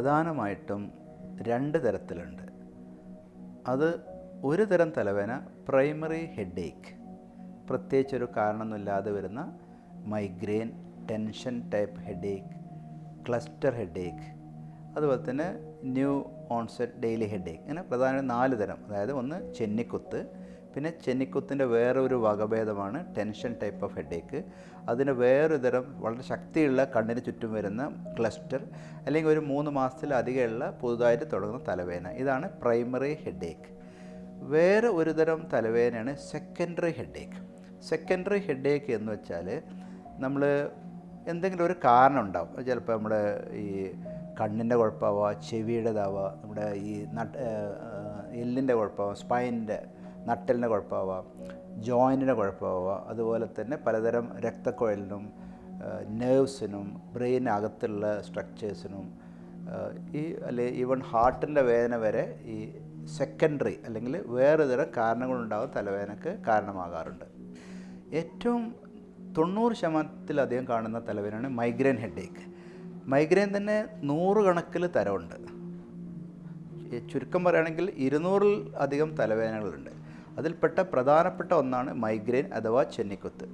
പ്രധാനമായിട്ടും രണ്ട് തരത്തിലുണ്ട്. അത് ഒരു തരം തലവേന പ്രൈമറി ഹെഡേക്ക് പ്രത്യേകിച്ചൊരു കാരണമൊന്നുമില്ലാതെ വരുന്ന migraine tension type headache cluster headache അതുപോലെ തന്നെ ന്യൂ ഓൺസെറ്റ് ഡെയിലി ഹെഡേക്ക് ഇങ്ങനെ പ്രധാന നാല് തരം. അതായത് ഒന്ന് ചെന്നിക്കുത്ത് പിന്നെ ചെന്നിക്കുത്തിന്റെ വേറൊരു വകഭേദമാണ് ടെൻഷൻ ടൈപ്പ് ഓഫ് ഹെഡേക്ക് അതിന് വേറൊരു തരം വളരെ ശക്തിയുള്ള കണ്ണിന് ചുറ്റും വരുന്ന ക്ലസ്റ്റർ അല്ലെങ്കിൽ ഒരു മൂന്ന് മാസത്തിലധികമുള്ള പുതുതായിട്ട് തുടങ്ങുന്ന തലവേദന. ഇതാണ് പ്രൈമറി ഹെഡേക്ക് വേറെ ഒരു തരം തലവേദനയാണ് സെക്കൻഡറി ഹെഡേക്ക് സെക്കൻഡറി ഹെഡേക്ക് എന്ന് വെച്ചാൽ നമ്മൾ എന്തെങ്കിലും ഒരു കാരണം ഉണ്ടാവും. ചിലപ്പോൾ നമ്മുടെ ഈ കണ്ണിന്റെ കുഴപ്പമാവുക ചെവിയുടേതാവുക നമ്മുടെ ഈ നട്ട് എല്ലിന്റെ കുഴപ്പമാവുക സ്പൈനിന്റെ നട്ടലിന്റെ കുഴപ്പമാവാം ജോയിന്റിന് കുഴപ്പമാവുക അതുപോലെ തന്നെ പലതരം രക്തക്കുഴലിനും നെർവ്സിനും ബ്രെയിനകത്തുള്ള സ്ട്രക്ചേഴ്സിനും ഈ അല്ലെ ഈവൻ ഹാർട്ടിന്റെ വേദന വരെ ഈ സെക്കൻഡറി അല്ലെങ്കിൽ വേറെ തരം കാരണങ്ങളുണ്ടാകും തലവേദനക്ക് കാരണമാകാറുണ്ട്. ഏറ്റവും തൊണ്ണൂറ് ശതമാനത്തിലധികം കാണുന്ന തലവേദനയാണ് മൈഗ്രെയിൻ ഹെഡേക്ക് മൈഗ്രെയിൻ തന്നെ നൂറുകണക്കിൽ തരമുണ്ട്. ചുരുക്കം പറയുകയാണെങ്കിൽ ഇരുന്നൂറിൽ അധികം തലവേദനകളുണ്ട്. അതിൽപ്പെട്ട പ്രധാനപ്പെട്ട ഒന്നാണ് മൈഗ്രെയിൻ അഥവാ ചെന്നിക്കുത്ത്.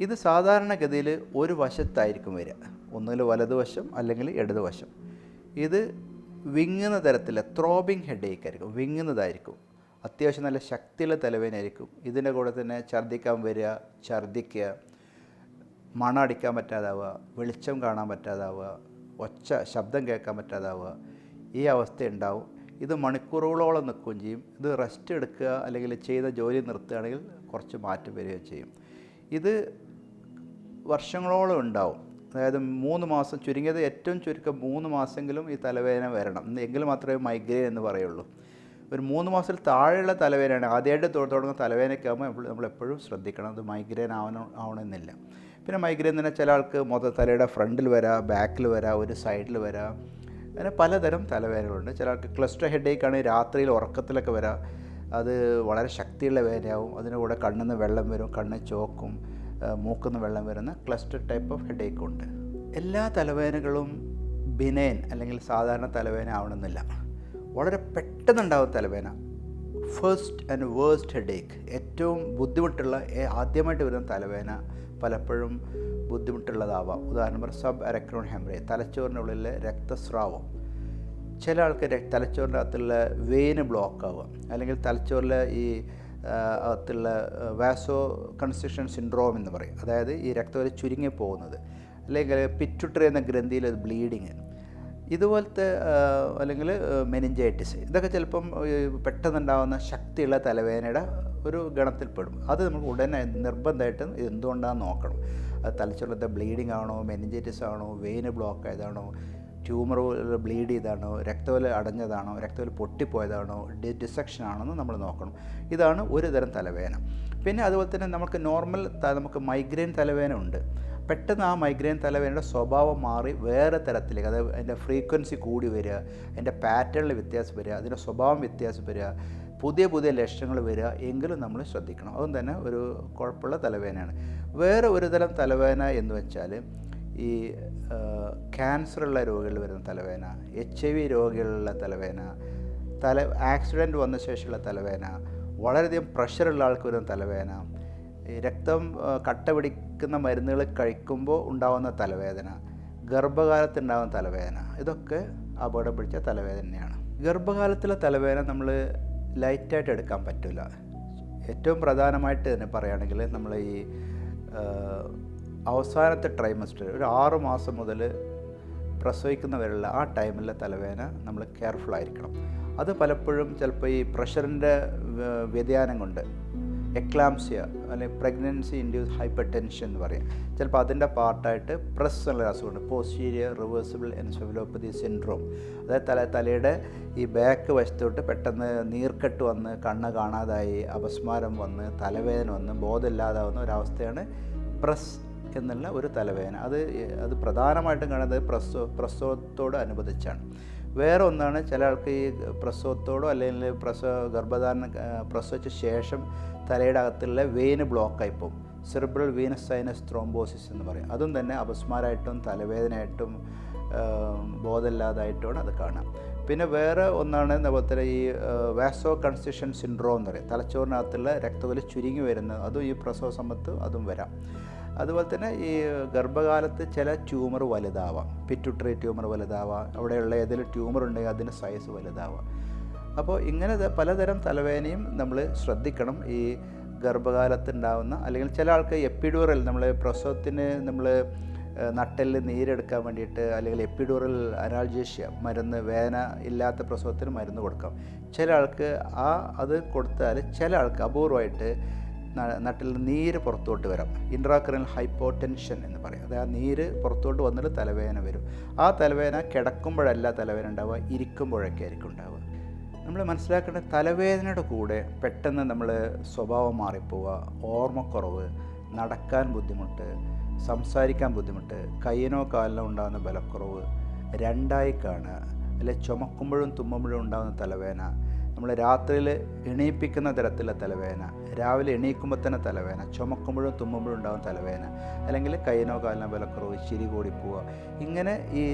ഇത് സാധാരണഗതിയിൽ ഒരു വശത്തായിരിക്കും വരിക. ഒന്നുകിൽ വലതുവശം അല്ലെങ്കിൽ ഇടതുവശം. ഇത് വിങ്ങുന്ന തരത്തിൽ ത്രോബിങ് ഹെഡേക്ക് ആയിരിക്കും. വിങ്ങുന്നതായിരിക്കും. അത്യാവശ്യം നല്ല ശക്തിയുള്ള തലവേദനയായിരിക്കും. ഇതിന്റെ കൂടെ തന്നെ ഛർദ്ദിക്കാൻ വരിക ഛർദ്ദിക്കുക മണ അടിക്കാൻ പറ്റാതാവുക വെളിച്ചം കാണാൻ പറ്റാതാവുക ഒച്ച ശബ്ദം കേൾക്കാൻ പറ്റാതാവുക ഈ അവസ്ഥ ഉണ്ടാവും. ഇത് മണിക്കൂറുകളോളം നിൽക്കുകയും ചെയ്യും. ഇത് റെസ്റ്റ് എടുക്കുക അല്ലെങ്കിൽ ചെയ്ത ജോലി നിർത്തുകയാണെങ്കിൽ കുറച്ച് മാറ്റം വരികയും ചെയ്യും. ഇത് വർഷങ്ങളോളം ഉണ്ടാവും. അതായത് മൂന്ന് മാസം ചുരുങ്ങിയത് ഏറ്റവും ചുരുക്കം മൂന്ന് മാസമെങ്കിലും ഈ തലവേദന വരണം. എങ്കിൽ മാത്രമേ മൈഗ്രെയിൻ എന്ന് പറയുള്ളൂ. ഒരു മൂന്ന് മാസത്തിൽ താഴെയുള്ള തലവേദനയാണ്. ആദ്യമായിട്ട് തുടങ്ങുന്ന തലവേദനയ്ക്കാകുമ്പോൾ നമ്മൾ എപ്പോഴും ശ്രദ്ധിക്കണം. അത് മൈഗ്രെയിൻ ആവണം ആവണമെന്നില്ല. പിന്നെ മൈഗ്രെയിൻ തന്നെ ചില ആൾക്ക് മൊത്തം തലയുടെ ഫ്രണ്ടിൽ വരാം ബാക്കിൽ വരാം ഒരു സൈഡിൽ വരാം. അങ്ങനെ പലതരം തലവേദനകളുണ്ട്. ചിലർക്ക് ക്ലസ്റ്റർ ഹെഡേക്ക് ആണെങ്കിൽ രാത്രിയിൽ ഉറക്കത്തിലൊക്കെ വരാം അത് വളരെ ശക്തിയുള്ള വേദനയാവും. അതിന്റെ കൂടെ കണ്ണിൽ നിന്ന് വെള്ളം വരും കണ്ണ് ചോക്കും മൂക്കുന്ന വെള്ളം വരുന്ന ക്ലസ്റ്റർ ടൈപ്പ് ഓഫ് ഹെഡേക്ക് ഉണ്ട്. എല്ലാ തലവേദനകളും ബിനൈൻ അല്ലെങ്കിൽ സാധാരണ തലവേദന ആവണമെന്നില്ല. വളരെ പെട്ടെന്നുണ്ടാവും തലവേദന. ഫസ്റ്റ് ആൻഡ് വേഴ്സ്റ്റ് ഹെഡേക്ക് ഏറ്റവും ബുദ്ധിമുട്ടുള്ള ആദ്യമായിട്ട് വരുന്ന തലവേദന പലപ്പോഴും ബുദ്ധിമുട്ടുള്ളതാവാം. ഉദാഹരണം പറഞ്ഞാൽ സബ് അരക്രോൺ ഹെമറേ തലച്ചോറിനുള്ളിൽ രക്തസ്രാവം. ചില ആൾക്ക് അകത്തുള്ള വെയിന് ബ്ലോക്ക് ആവുക. അല്ലെങ്കിൽ തലച്ചോറിലെ ഈ അകത്തുള്ള വാസോ കൺസ്ട്രക്ഷൻ സിൻഡ്രോം എന്ന് പറയും. അതായത് ഈ രക്തം ചുരുങ്ങി പോകുന്നത് അല്ലെങ്കിൽ പിറ്റുട്ടറി എന്ന ഗ്രന്ഥിയിൽ ബ്ലീഡിങ് ഇതുപോലത്തെ അല്ലെങ്കിൽ മെനിഞ്ചൈറ്റിസ് ഇതൊക്കെ ചിലപ്പം പെട്ടെന്നുണ്ടാകുന്ന ശക്തിയുള്ള തലവേദനയുടെ ഒരു ഗണത്തിൽപ്പെടും. അത് നമുക്ക് ഉടനെ നിർബന്ധമായിട്ടും എന്തുകൊണ്ടാണെന്ന് നോക്കണം. അത് തലച്ചോറിലത്തെ ബ്ലീഡിംഗ് ആണോ മെനിഞ്ചൈറ്റിസ് ആണോ വെയിന് ബ്ലോക്ക് ആയതാണോ ട്യൂമർ ബ്ലീഡ് ചെയ്താണോ രക്തവല അടഞ്ഞതാണോ രക്തവല പൊട്ടിപ്പോയതാണോ ഡി ഡിസക്ഷൻ ആണെന്ന് നമ്മൾ നോക്കണം. ഇതാണ് ഒരു തരം തലവേദന. പിന്നെ അതുപോലെ തന്നെ നമുക്ക് നോർമൽ നമുക്ക് മൈഗ്രെയിൻ തലവേദന ഉണ്ട്. പെട്ടെന്ന് ആ മൈഗ്രെയിൻ തലവേദനയുടെ സ്വഭാവം മാറി വേറെ തരത്തിലേക്ക് അതായത് അതിന്റെ ഫ്രീക്വൻസി കൂടി വരിക അതിന്റെ പാറ്റേണിൽ വ്യത്യാസം വരിക അതിന്റെ സ്വഭാവം വ്യത്യാസം വരിക പുതിയ പുതിയ ലക്ഷണങ്ങൾ വരിക എങ്കിലും നമ്മൾ ശ്രദ്ധിക്കണം. അതും തന്നെ ഒരു കുഴപ്പമുള്ള തലവേദനയാണ്. വേറെ ഒരു തരം തലവേദന എന്ന് വെച്ചാൽ ഈ ക്യാൻസറുള്ള രോഗികളിൽ വരുന്ന തലവേദന എച്ച് ഐ വി രോഗികളുള്ള തലവേദന തല ആക്സിഡന്റ് വന്ന ശേഷമുള്ള തലവേദന വളരെയധികം പ്രഷറുള്ള ആൾക്ക് വരുന്ന തലവേദന രക്തം കട്ട പിടിക്കുന്ന മരുന്നുകൾ കഴിക്കുമ്പോൾ ഉണ്ടാകുന്ന തലവേദന ഗർഭകാലത്തുണ്ടാകുന്ന തലവേദന ഇതൊക്കെ അപകടം പിടിച്ച തലവേദനയാണ്. ഗർഭകാലത്തിലെ തലവേദന നമ്മൾ ലൈറ്റായിട്ട് എടുക്കാൻ പറ്റില്ല. ഏറ്റവും പ്രധാനമായിട്ട് തന്നെ പറയുകയാണെങ്കിൽ നമ്മൾ ഈ അവസാനത്തെ ട്രൈമസ്റ്റർ ഒരു ആറു മാസം മുതൽ പ്രസവിക്കുന്നവരുള്ള ആ ടൈമിലെ തലവേദന നമ്മൾ കെയർഫുൾ ആയിരിക്കണം. അത് പലപ്പോഴും ചിലപ്പോൾ ഈ പ്രഷറിന്റെ വ്യതിയാനം കൊണ്ട് എക്ലാംസിയ അല്ലെങ്കിൽ പ്രഗ്നൻസി ഇൻഡ്യൂസ് ഹൈപ്പർ ടെൻഷൻ എന്ന് പറയും. ചിലപ്പോൾ അതിന്റെ പാർട്ടായിട്ട് പ്രസ് എന്നുള്ള അസുഖമുണ്ട്. Posterior reversible encephalopathy syndrome. അതായത് തല തലയുടെ ഈ ബാക്ക് വശത്തോട്ട് പെട്ടെന്ന് നീർക്കെട്ട് വന്ന് കണ്ണ് കാണാതായി അപസ്മാരം വന്ന് തലവേദന വന്ന് ബോധമില്ലാതാവുന്ന ഒരവസ്ഥയാണ് പ്രസ് എന്നുള്ള ഒരു തലവേദന. അത് അത് പ്രധാനമായിട്ടും കാണുന്നത് പ്രസവ പ്രസവത്തോട് അനുബന്ധിച്ചാണ് വേറെ ഒന്നാണ് ചില ആൾക്ക് ഈ പ്രസവത്തോടോ അല്ലെങ്കിൽ പ്രസവ ഗർഭധാരണ പ്രസവിച്ച ശേഷം തലയുടെ അകത്തുള്ള വെയിന് ബ്ലോക്കായി പോകും. സെറിബ്രൽ വീനസ് സൈനസ് ത്രോംബോസിസ് എന്ന് പറയും. അതും തന്നെ അപസ്മാരായിട്ടും തലവേദനയായിട്ടും ബോധമില്ലാതായിട്ടുമാണ് അത് കാണാം. പിന്നെ വേറെ ഒന്നാണ് അതുപോലെ ഈ വാസോ കൺസ്റ്റിഷൻ സിൻഡ്രോം എന്ന് പറയും. തലച്ചോറിനകത്തുള്ള രക്തവലി ചുരുങ്ങി വരുന്നത് അതും ഈ പ്രസവ സമയത്ത് അതും വരാം. അതുപോലെ തന്നെ ഈ ഗർഭകാലത്ത് ചില ട്യൂമർ വലുതാവാം. പിറ്റുട്ടറി ട്യൂമർ വലുതാവാം. അവിടെയുള്ള ഏതെങ്കിലും ട്യൂമർ ഉണ്ടെങ്കിൽ അതിന്റെ സൈസ് വലുതാവാം. അപ്പോൾ ഇങ്ങനെ പലതരം തലവേദനയും നമ്മൾ ശ്രദ്ധിക്കണം. ഈ ഗർഭകാലത്ത് ഉണ്ടാകുന്ന അല്ലെങ്കിൽ ചില ആൾക്ക് എപ്പിഡൂറൽ നമ്മൾ പ്രസവത്തിന് നമ്മൾ നട്ടലിൽ നീരെടുക്കാൻ വേണ്ടിയിട്ട് അല്ലെങ്കിൽ എപ്പിഡൂറൽ അനാൾജേഷ്യ മരുന്ന് വേദന ഇല്ലാത്ത പ്രസവത്തിന് മരുന്ന് കൊടുക്കാം. ചില ആൾക്ക് ആ അത് കൊടുത്താൽ ചില ആൾക്ക് അപൂർവമായിട്ട് നട്ടിൽ നീര് പുറത്തോട്ട് വരാം. ഇൻട്രാക്രിനൽ ഹൈപ്പോടെൻഷൻ എന്ന് പറയും. അതായത് ആ നീര് പുറത്തോട്ട് വന്നിട്ട് തലവേദന വരും. ആ തലവേദന കിടക്കുമ്പോഴല്ല തലവേദന ഉണ്ടാവുക ഇരിക്കുമ്പോഴൊക്കെ ആയിരിക്കും ഉണ്ടാവുക. നമ്മൾ മനസ്സിലാക്കേണ്ട തലവേദനയുടെ കൂടെ പെട്ടെന്ന് നമ്മൾ സ്വഭാവം മാറിപ്പോവുക ഓർമ്മക്കുറവ് നടക്കാൻ ബുദ്ധിമുട്ട് സംസാരിക്കാൻ ബുദ്ധിമുട്ട് കയ്യനോ കാലിനോ ഉണ്ടാകുന്ന ബലക്കുറവ് രണ്ടായി കാണുക അല്ലെ ചുമക്കുമ്പോഴും തുമ്മുമ്പോഴും ഉണ്ടാകുന്ന തലവേദന നമ്മൾ രാത്രിയിൽ എണീപ്പിക്കുന്ന തരത്തിലുള്ള തലവേദന രാവിലെ എണീക്കുമ്പോൾ തന്നെ തലവേദന ചുമക്കുമ്പോഴും തുമ്മുമ്പോഴും ഉണ്ടാകുന്ന തലവേദന അല്ലെങ്കിൽ കൈനോ കാലിനോ വിലക്കുറവ് ചിരി കൂടിപ്പോവുക പോവുക. ഇങ്ങനെ ഈ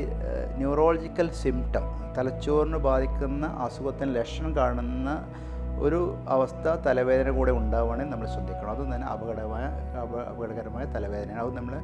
ന്യൂറോളജിക്കൽ സിംറ്റം തലച്ചോറിന് ബാധിക്കുന്ന അസുഖത്തിന് ലക്ഷണം കാണുന്ന ഒരു അവസ്ഥ തലവേദന കൂടെ ഉണ്ടാവുകയാണെങ്കിൽ നമ്മൾ ശ്രദ്ധിക്കണം. അതും തന്നെ അപകടമായ അപകടകരമായ തലവേദനയാണ്. അത് നമ്മൾ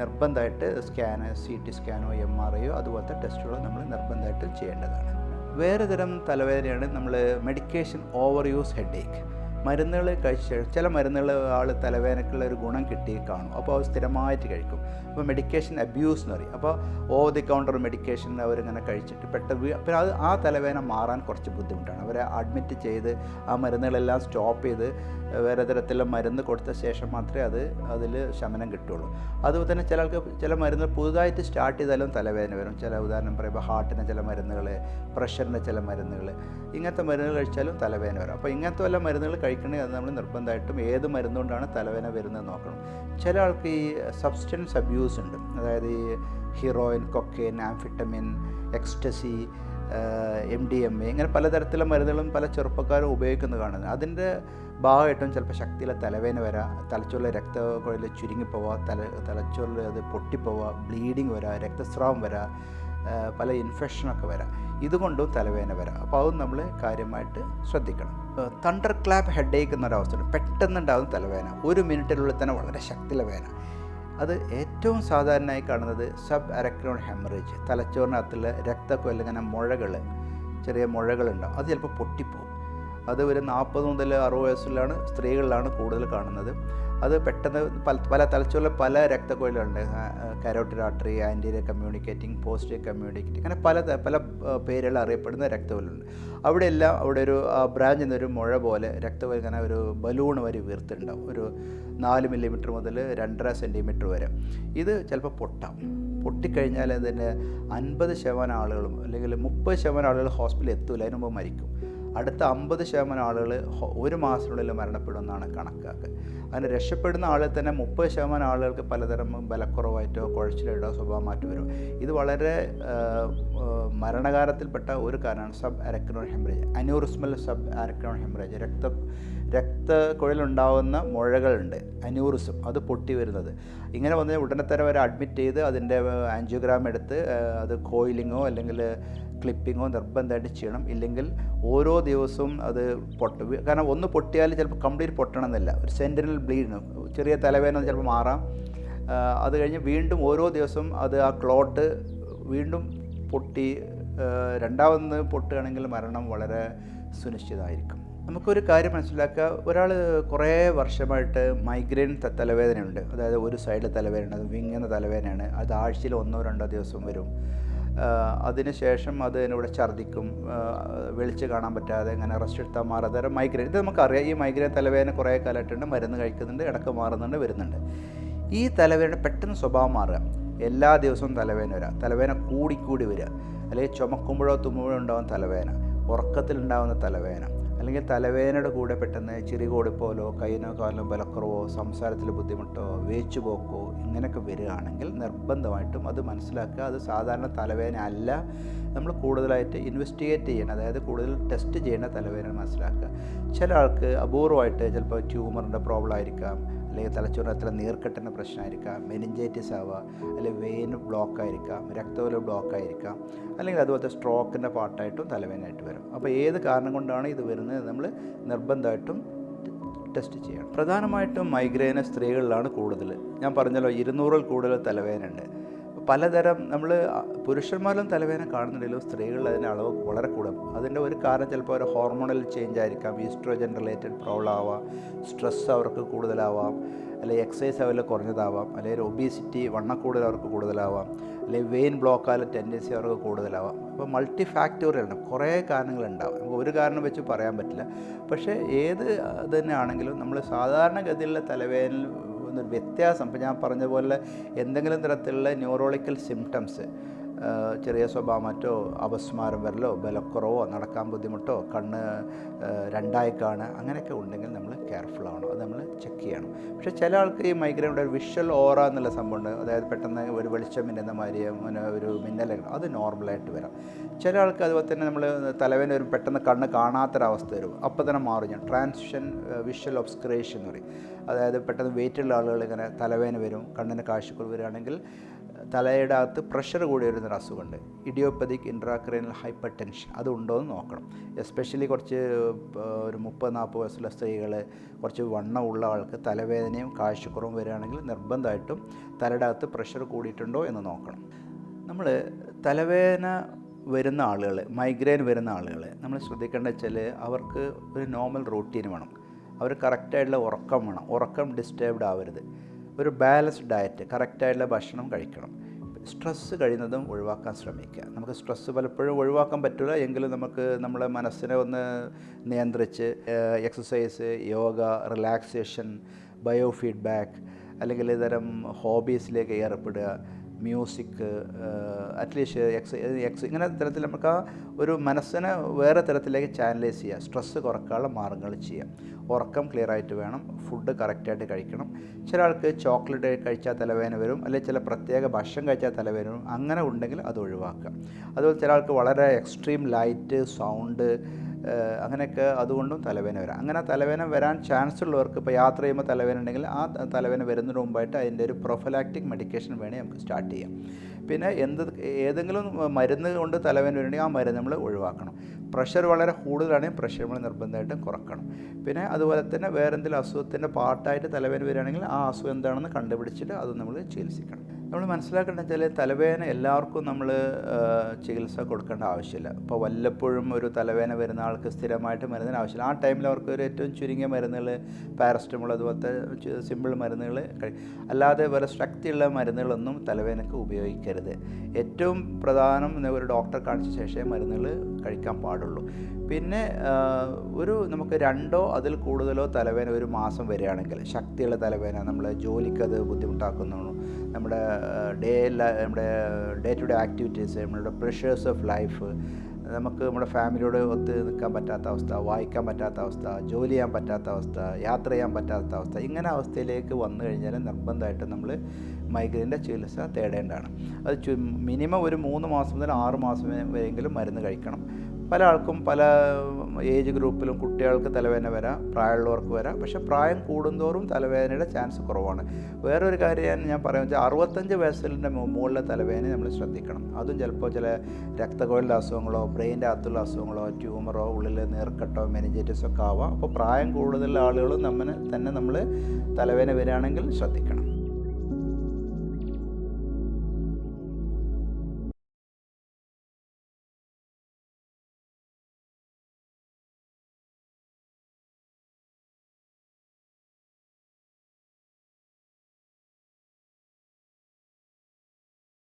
നിർബന്ധമായിട്ട് സ്കാന് സി ടി സ്കാനോ എം ആർ ഐയോ അതുപോലത്തെ ടെസ്റ്റുകളോ നമ്മൾ നിർബന്ധമായിട്ട് ചെയ്യേണ്ടതാണ്. വേറെ തരം തലവേദനയാണ് നമ്മൾ മെഡിക്കേഷൻ ഓവർ യൂസ് ഹെഡേക്ക് മരുന്നുകൾ കഴിച്ച ചില മരുന്നുകൾ ആൾ തലവേദനക്കുള്ള ഒരു ഗുണം കിട്ടി കാണും. അപ്പോൾ അത് സ്ഥിരമായിട്ട് കഴിക്കും. അപ്പോൾ മെഡിക്കേഷൻ അബ്യൂസ് എന്ന് പറയും. അപ്പോൾ ഓവർ ദി കൗണ്ടർ മെഡിക്കേഷൻ അവരിങ്ങനെ കഴിച്ചിട്ട് പെട്ടെന്ന് അപ്പോൾ അത് ആ തലവേദന മാറാൻ കുറച്ച് ബുദ്ധിമുട്ടാണ്. അവരെ അഡ്മിറ്റ് ചെയ്ത് ആ മരുന്നുകളെല്ലാം സ്റ്റോപ്പ് ചെയ്ത് വേറെ തരത്തിലുള്ള മരുന്ന് കൊടുത്ത ശേഷം മാത്രമേ അത് അതിൽ ശമനം കിട്ടുള്ളൂ അതുപോലെ തന്നെ ചിലർക്ക് ചില മരുന്നുകൾ പുതുതായിട്ട് സ്റ്റാർട്ട് ചെയ്താലും തലവേദന വരും. ചില ഉദാഹരണം പറയുമ്പോൾ ഹാർട്ടിന് ചില മരുന്നുകൾ പ്രഷറിന് ചില മരുന്നുകൾ ഇങ്ങനത്തെ മരുന്നുകൾ കഴിച്ചാലും തലവേദന വരും. അപ്പോൾ ഇങ്ങനത്തെ വല്ല മരുന്നുകൾ കഴിക്കണമെങ്കിൽ അത് നമ്മൾ നിർബന്ധമായിട്ടും ഏത് മരുന്നുകൊണ്ടാണ് തലവേദന വരുന്നത് നോക്കണം. ചില ആൾക്ക് ഈ സബ്സ്റ്റൻസ് അബ്യൂസ് ഉണ്ട്. അതായത് ഈ heroin cocaine amphetamine ecstasy M D M A ഇങ്ങനെ പലതരത്തിലുള്ള മരുന്നുകളും പല ചെറുപ്പക്കാരും ഉപയോഗിക്കുന്നത് കാണുന്നത്. അതിന്റെ ഭാഗമായിട്ടും ചിലപ്പോൾ ശക്തിയിലെ തലവേദന വരാ തലച്ചോറിലെ രക്തക്കുഴലിൽ ചുരുങ്ങിപ്പോവുക തല തലച്ചോറിൽ അത് പൊട്ടിപ്പോവുക ബ്ലീഡിങ് വരാ രക്തസ്രാവം വരാം പല ഇൻഫെക്ഷനൊക്കെ വരാം. ഇതുകൊണ്ടും തലവേദന വരാം. അപ്പോൾ അതും നമ്മൾ കാര്യമായിട്ട് ശ്രദ്ധിക്കണം. തണ്ടർ ക്ലാപ്പ് ഹെഡേക്ക് പെട്ടെന്ന് പെട്ടെന്നുണ്ടാകുന്ന തലവേദന. ഒരു മിനിറ്റിനുള്ളിൽ തന്നെ വളരെ ശക്തിയുള്ള വേദന അത് ഏറ്റവും സാധാരണയായി കാണുന്നത് സബ് അരക്രോൺ ഹെമറേജ് തലച്ചോറിനകത്തുള്ള രക്തക്കൊല്ലങ്ങനെ മുഴകൾ ചെറിയ മുഴകളുണ്ടാവും. അത് ചിലപ്പോൾ പൊട്ടിപ്പോവും. അത് ഒരു നാൽപ്പത് മുതൽ അറുപത് വയസ്സിലാണ് സ്ത്രീകളിലാണ് കൂടുതൽ കാണുന്നത്. അത് പെട്ടെന്ന് പല പല തലച്ചോറിലെ പല രക്തക്കൊഴിലുണ്ട് carotid artery anterior communicating posterior communicating അങ്ങനെ പല പല പേരുകൾ അറിയപ്പെടുന്ന രക്തക്കൊയിലുണ്ട്. അവിടെയെല്ലാം അവിടെ ഒരു ബ്രാഞ്ച് എന്നൊരു മുഴ പോലെ രക്തക്കൊയിൽ ഇങ്ങനെ ഒരു ബലൂൺ വരെ വീർത്തിട്ടുണ്ടാവും. ഒരു നാല് മില്ലിമീറ്റർ മുതൽ രണ്ടര സെന്റിമീറ്റർ വരെ. ഇത് ചിലപ്പോൾ പൊട്ടാം. പൊട്ടിക്കഴിഞ്ഞാൽ അതിന്റെ അൻപത് ശതമാനം ആളുകളും അല്ലെങ്കിൽ മുപ്പത് ശതമാനം ആളുകൾ ഹോസ്പിറ്റലിൽ എത്തൂല. അതിന് മുമ്പ് മരിക്കും. അടുത്ത അമ്പത് ശതമാനം ആളുകൾ ഒരു മാസത്തിനുള്ളിൽ മരണപ്പെടുമെന്നാണ് കണക്കാക്കുക അങ്ങനെ രക്ഷപ്പെടുന്ന ആളിൽ തന്നെ മുപ്പത് ശതമാനം ആളുകൾക്ക് പലതരം ബലക്കുറവായിട്ടോ കുഴച്ചിലായിട്ടോ സ്വഭാവം മാറ്റം വരും. ഇത് വളരെ മരണകാലത്തിൽപ്പെട്ട ഒരു കാരണമാണ് subarachnoid haemorrhage aneurysmal subarachnoid haemorrhage രക്ത രക്തക്കുഴലുണ്ടാവുന്ന മുഴകളുണ്ട് അന്യൂറിസം അത് പൊട്ടി വരുന്നത് ഇങ്ങനെ വന്ന് ഉടനെ തന്നെ അവരെ അഡ്മിറ്റ് ചെയ്ത് അതിന്റെ ആൻജിയോഗ്രാം എടുത്ത് അത് കോയിലിങ്ങോ അല്ലെങ്കിൽ ക്ലിപ്പിങ്ങോ നിർബന്ധമായിട്ട് ചെയ്യണം. ഇല്ലെങ്കിൽ ഓരോ ദിവസവും അത് പൊട്ട. കാരണം ഒന്ന് പൊട്ടിയാൽ ചിലപ്പോൾ കംപ്ലീറ്റ് പൊട്ടണമെന്നില്ല. ഒരു സെന്റിനൽ ബ്ലീഡ് ചെറിയ തലവേദന ചിലപ്പോൾ മാറാം. അത് കഴിഞ്ഞ് വീണ്ടും ഓരോ ദിവസവും അത് ആ ക്ലോട്ട് വീണ്ടും പൊട്ടി രണ്ടാമത് പൊട്ടുകയാണെങ്കിൽ മരണം വളരെ സുനിശ്ചിതമായിരിക്കും. നമുക്കൊരു കാര്യം മനസ്സിലാക്കുക. ഒരാൾ കുറേ വർഷമായിട്ട് മൈഗ്രെയിൻ തലവേദനയുണ്ട്. അതായത് ഒരു സൈഡിൽ തലവേദന വിങ്ങുന്ന തലവേദനയാണ്. അത് ആഴ്ചയിൽ ഒന്നോ രണ്ടോ ദിവസം വരും. അതിനുശേഷം അത് ഇവിടെ ഛർദ്ദിക്കും. വെളിച്ച് കാണാൻ പറ്റാതെ ഇങ്ങനെ റെസ്റ്റ് എടുത്താൽ മാറാതെ. മൈഗ്രെയിൻ ഇത് നമുക്കറിയാം. ഈ മൈഗ്രെയിൻ തലവേദന കുറേ കാലമായിട്ടുണ്ട്. മരുന്ന് കഴിക്കുന്നുണ്ട് ഇടയ്ക്ക് മാറുന്നുണ്ട് വരുന്നുണ്ട്. ഈ തലവേദന പെട്ടെന്ന് സ്വഭാവം മാറുക. എല്ലാ ദിവസവും തലവേദന വരിക. തലവേദന കൂടിക്കൂടി വരിക. അല്ലെങ്കിൽ ചുമക്കുമ്പോഴോ തുമ്മുമ്പോഴോ ഉണ്ടാകുന്ന തലവേദന. ഉറക്കത്തിലുണ്ടാകുന്ന തലവേദന. അല്ലെങ്കിൽ തലവേദനയുടെ കൂടെ പെട്ടെന്ന് ചിറികോടിപ്പോലോ കൈനോ കാലോ ബലക്കുറവോ സംസാരത്തിൽ ബുദ്ധിമുട്ടോ വേച്ചുപോക്കോ ഇങ്ങനെയൊക്കെ വരികയാണെങ്കിൽ നിർബന്ധമായിട്ടും അത് മനസ്സിലാക്കുക. അത് സാധാരണ തലവേദന അല്ല. നമ്മൾ കൂടുതലായിട്ട് ഇൻവെസ്റ്റിഗേറ്റ് ചെയ്യണം. അതായത് കൂടുതൽ ടെസ്റ്റ് ചെയ്യേണ്ട തലവേദന മനസ്സിലാക്കുക. ചില ആൾക്ക് അപൂർവമായിട്ട് ചിലപ്പോൾ ട്യൂമറിന്റെ പ്രോബ്ലം ആയിരിക്കാം. അല്ലെങ്കിൽ തലച്ചോറിനകത്തുള്ള നീർക്കെട്ടിന്റെ പ്രശ്നമായിരിക്കാം മെനിഞ്ചൈറ്റിസ് ആവുക അല്ലെങ്കിൽ വെയിൻ ബ്ലോക്ക് ആയിരിക്കാം രക്തവല ബ്ലോക്ക് ആയിരിക്കാം അല്ലെങ്കിൽ അതുപോലത്തെ സ്ട്രോക്കിന്റെ പാർട്ടായിട്ടും തലവേദനയായിട്ട് വരും. അപ്പോൾ ഏത് കാരണം കൊണ്ടാണ് ഇത് വരുന്നത്? നമ്മൾ നിർബന്ധമായിട്ടും ടെസ്റ്റ് ചെയ്യണം. പ്രധാനമായിട്ടും മൈഗ്രെയിന് സ്ത്രീകളിലാണ് കൂടുതൽ. ഞാൻ പറഞ്ഞല്ലോ ഇരുന്നൂറിൽ കൂടുതൽ തലവേദനയുണ്ട്. പലതരം നമ്മൾ പുരുഷന്മാരിലും തലവേദന കാണുന്നുണ്ടെങ്കിലും സ്ത്രീകളിൽ അതിന്റെ അളവ് വളരെ കൂടും. അതിന്റെ ഒരു കാരണം ചിലപ്പോൾ ഒരു ഹോർമോണൽ ചേഞ്ച് ആയിരിക്കാം. ഈസ്ട്രോജൻ റിലേറ്റഡ് പ്രോബ്ലം ആവാം സ്ട്രെസ് അവർക്ക് കൂടുതലാവാം അല്ലെങ്കിൽ എക്സസൈസ് അവരിൽ കുറഞ്ഞതാവാം അല്ലെങ്കിൽ ഒബീസിറ്റി വണ്ണക്കൂടുതൽ അവർക്ക് കൂടുതലാവാം അല്ലെങ്കിൽ വെയിൻ ബ്ലോക്കാല ടെൻഡൻസി അവർക്ക് കൂടുതലാവാം. അപ്പോൾ മൾട്ടി ഫാക്ടോറിയലാണ് കുറേ കാരണങ്ങളുണ്ടാവും. നമുക്ക് ഒരു കാരണം വെച്ച് പറയാൻ പറ്റില്ല. പക്ഷേ ഏത് തന്നെയാണെങ്കിലും നമ്മൾ സാധാരണഗതിയിലുള്ള തലവേദന ഒരു വ്യത്യാസം. ഇപ്പോൾ ഞാൻ പറഞ്ഞ പോലെ എന്തെങ്കിലും തരത്തിലുള്ള ന്യൂറോളിക്കൽ സിംറ്റംസ് ചെറിയ സ്വഭാവം മറ്റോ അപസ്മാരം വരലോ ബലക്കുറവോ നടക്കാൻ ബുദ്ധിമുട്ടോ കണ്ണ് രണ്ടായി കാണുക അങ്ങനെയൊക്കെ ഉണ്ടെങ്കിൽ നമ്മൾ കെയർഫുൾ ആവണം. അത് നമ്മൾ ചെക്ക് ചെയ്യണം. പക്ഷേ ചില ആൾക്ക് ഈ മൈഗ്രൈന്റെ ഒരു വിഷ്വൽ ഓറ എന്നുള്ള സംഭവമുണ്ട് അതായത് പെട്ടെന്ന് ഒരു വെളിച്ചം മിന്നുന്ന മാതിരി ഒരു മിന്നൽ അത് നോർമലായിട്ട് വരാം. ചില ആൾക്ക് അതുപോലെ തന്നെ നമ്മൾ തലവേദന ഒരു പെട്ടെന്ന് കണ്ണ് കാണാത്തൊരവസ്ഥ വരും. അപ്പോൾ തന്നെ മാറും ട്രാൻസിഷൻ വിഷ്വൽ ഒബ്സ്ക്രേഷൻ എന്ന് പറയും. അതായത് പെട്ടെന്ന് വെയിറ്റുള്ള ആളുകൾ ഇങ്ങനെ തലവേദന വരും കണ്ണിന് കാഴ്ചക്കുറവ് വരികയാണെങ്കിൽ തലയുടെ അകത്ത് പ്രഷർ കൂടി വരുന്നൊരു അസുഖമുണ്ട്. ഇഡിയോപ്പതിക് ഇൻട്രാക്രൈനൽ ഹൈപ്പർ ടെൻഷൻ അതുണ്ടോ എന്ന് നോക്കണം. എസ്പെഷ്യലി കുറച്ച് ഒരു മുപ്പത് നാൽപ്പത് വയസ്സുള്ള സ്ത്രീകൾ കുറച്ച് വണ്ണമുള്ള ആൾക്ക് തലവേദനയും കാഴ്ചക്കുറവും വരികയാണെങ്കിൽ നിർബന്ധമായിട്ടും തലയുടെ അകത്ത് പ്രഷർ കൂടിയിട്ടുണ്ടോ എന്ന് നോക്കണം. നമ്മൾ തലവേദന വരുന്ന ആളുകൾ മൈഗ്രെയിൻ വരുന്ന ആളുകൾ നമ്മൾ ശ്രദ്ധിക്കേണ്ട വെച്ചാൽ അവർക്ക് ഒരു നോർമൽ റൂട്ടീൻ വേണം. അവർ കറക്റ്റായിട്ടുള്ള ഉറക്കം വേണം. ഉറക്കം ഡിസ്റ്റേബ്ഡ് ആവരുത്. ഒരു ബാലൻസ്ഡ് ഡയറ്റ് കറക്റ്റായിട്ടുള്ള ഭക്ഷണം കഴിക്കണം. സ്ട്രെസ്സ് കഴിയുന്നതും ഒഴിവാക്കാൻ ശ്രമിക്കുക. നമുക്ക് സ്ട്രെസ്സ് പലപ്പോഴും ഒഴിവാക്കാൻ പറ്റില്ല എങ്കിലും നമുക്ക് നമ്മുടെ മനസ്സിനെ ഒന്ന് നിയന്ത്രിച്ച് exercise yoga relaxation bio feedback അല്ലെങ്കിൽ ഇതരം ഹോബീസിലേക്ക് ഏർപ്പെടുക. മ്യൂസിക് അറ്റ്ലീസ്റ്റ് എക്സ് എക്സ് ഇങ്ങനെ തരത്തിൽ നമുക്ക് ആ ഒരു മനസ്സിനെ വേറെ തരത്തിലേക്ക് ചാനലൈസ് ചെയ്യുക സ്ട്രെസ്സ് കുറക്കാനുള്ള മാർഗങ്ങൾ ചെയ്യാം. ഉറക്കം ക്ലിയർ ആയിട്ട് വേണം. ഫുഡ് കറക്റ്റായിട്ട് കഴിക്കണം. ചില ആൾക്ക് ചോക്ലേറ്റ് കഴിച്ചാൽ തലവേദന വരും. അല്ലെങ്കിൽ ചില പ്രത്യേക ഭക്ഷണം കഴിച്ചാൽ തലവേദന വരും. അങ്ങനെ ഉണ്ടെങ്കിൽ അത് ഒഴിവാക്കുക. അതുപോലെ ചില ആൾക്ക് വളരെ എക്സ്ട്രീം ലൈറ്റ് സൗണ്ട് അങ്ങനെയൊക്കെ അതുകൊണ്ടും തലവേദന വരാം. അങ്ങനെ തലവേദന വരാൻ ചാൻസ് ഉള്ളവർക്ക് ഇപ്പോൾ യാത്ര ചെയ്യുമ്പോൾ തലവേദന ഉണ്ടെങ്കിൽ ആ തലവേദന വരുന്നതിന് മുമ്പായിട്ട് അതിന്റെ ഒരു പ്രൊഫലാക്റ്റിക് മെഡിക്കേഷൻ വേണേൽ നമുക്ക് സ്റ്റാർട്ട് ചെയ്യാം. പിന്നെ എന്ത് ഏതെങ്കിലും മരുന്ന് കൊണ്ട് തലവേദന വരണമെങ്കിൽ ആ മരുന്ന് നമ്മൾ ഒഴിവാക്കണം. പ്രഷർ വളരെ കൂടുതലാണെങ്കിൽ പ്രഷർ നമ്മൾ നിർബന്ധമായിട്ടും കുറക്കണം. പിന്നെ അതുപോലെ തന്നെ വേറെ എന്തെങ്കിലും അസുഖത്തിന്റെ പാർട്ടായിട്ട് തലവേദന വരികയാണെങ്കിൽ ആ അസുഖം എന്താണെന്ന് കണ്ടുപിടിച്ചിട്ട് അത് നമ്മൾ ചികിത്സിക്കണം. നമ്മൾ മനസ്സിലാക്കേണ്ടത് വെച്ചാൽ തലവേദന എല്ലാവർക്കും നമ്മൾ ചികിത്സ കൊടുക്കേണ്ട ആവശ്യമില്ല. ഇപ്പോൾ വല്ലപ്പോഴും ഒരു തലവേദന വരുന്ന ആൾക്ക് സ്ഥിരമായിട്ട് മരുന്നിന് ആവശ്യമില്ല. ആ ടൈമിൽ അവർക്ക് ഒരു ഏറ്റവും ചുരുങ്ങിയ മരുന്നുകൾ പാരസ്റ്റമോൾ അതുപോലത്തെ സിമ്പിൾ മരുന്നുകൾ അല്ലാതെ വേറെ ശക്തിയുള്ള മരുന്നുകളൊന്നും തലവേദനക്ക് ഉപയോഗിക്കരുത്. ഏറ്റവും പ്രധാനം ഒരു ഡോക്ടർ കാണിച്ച ശേഷമേ മരുന്നുകൾ കഴിക്കാൻ പാടുള്ളൂ. പിന്നെ ഒരു നമുക്ക് രണ്ടോ അതിൽ കൂടുതലോ തലവേദന ഒരു മാസം വരികയാണെങ്കിൽ ശക്തിയുള്ള തലവേദന നമ്മൾ ജോലിക്കത് ബുദ്ധിമുട്ടാക്കുന്നു നമ്മുടെ ഡേ നമ്മുടെ ഡേ ടു ഡേ ആക്ടിവിറ്റീസ് നമ്മളുടെ പ്രഷേഴ്സ് ഓഫ് ലൈഫ് നമുക്ക് നമ്മുടെ ഫാമിലിയോട് ഒത്ത് നിൽക്കാൻ പറ്റാത്ത അവസ്ഥ വായിക്കാൻ പറ്റാത്ത അവസ്ഥ ജോലി ചെയ്യാൻ പറ്റാത്ത അവസ്ഥ യാത്ര ചെയ്യാൻ പറ്റാത്ത അവസ്ഥ ഇങ്ങനെ അവസ്ഥയിലേക്ക് വന്നു കഴിഞ്ഞാൽ നിർബന്ധമായിട്ടും നമ്മൾ മൈഗ്രെയിന്റെ ചികിത്സ തേടേണ്ടതാണ്. അത് മിനിമം ഒരു മൂന്ന് മാസം മുതൽ ആറ് മാസം വരെയെങ്കിലും മരുന്ന് കഴിക്കണം. പല ആൾക്കും പല ഏജ് ഗ്രൂപ്പിലും കുട്ടികൾക്ക് തലവേദന വരാം പ്രായമുള്ളവർക്ക് വരാം. പക്ഷേ പ്രായം കൂടുന്തോറും തലവേദനയുടെ ചാൻസ് കുറവാണ്. വേറൊരു കാര്യം ഞാൻ പറയുന്നത് അറുപത്തഞ്ച് വയസ്സിന്റെ മുകളിലെ തലവേദന നമ്മൾ ശ്രദ്ധിക്കണം. അതും ചിലപ്പോൾ ചില രക്തകോളിന്റെ അസുഖങ്ങളോ ബ്രെയിന്റെ അകത്തുള്ള അസുഖങ്ങളോ ട്യൂമറോ ഉള്ളിൽ നീർക്കെട്ടോ മെനിഞ്ചൈറ്റിസ് ഒക്കെ ആവാം. അപ്പോൾ പ്രായം കൂടുതലുള്ള ആളുകളും നമ്മൾ തന്നെ നമ്മൾ തലവേദന വരികയാണെങ്കിൽ ശ്രദ്ധിക്കണം.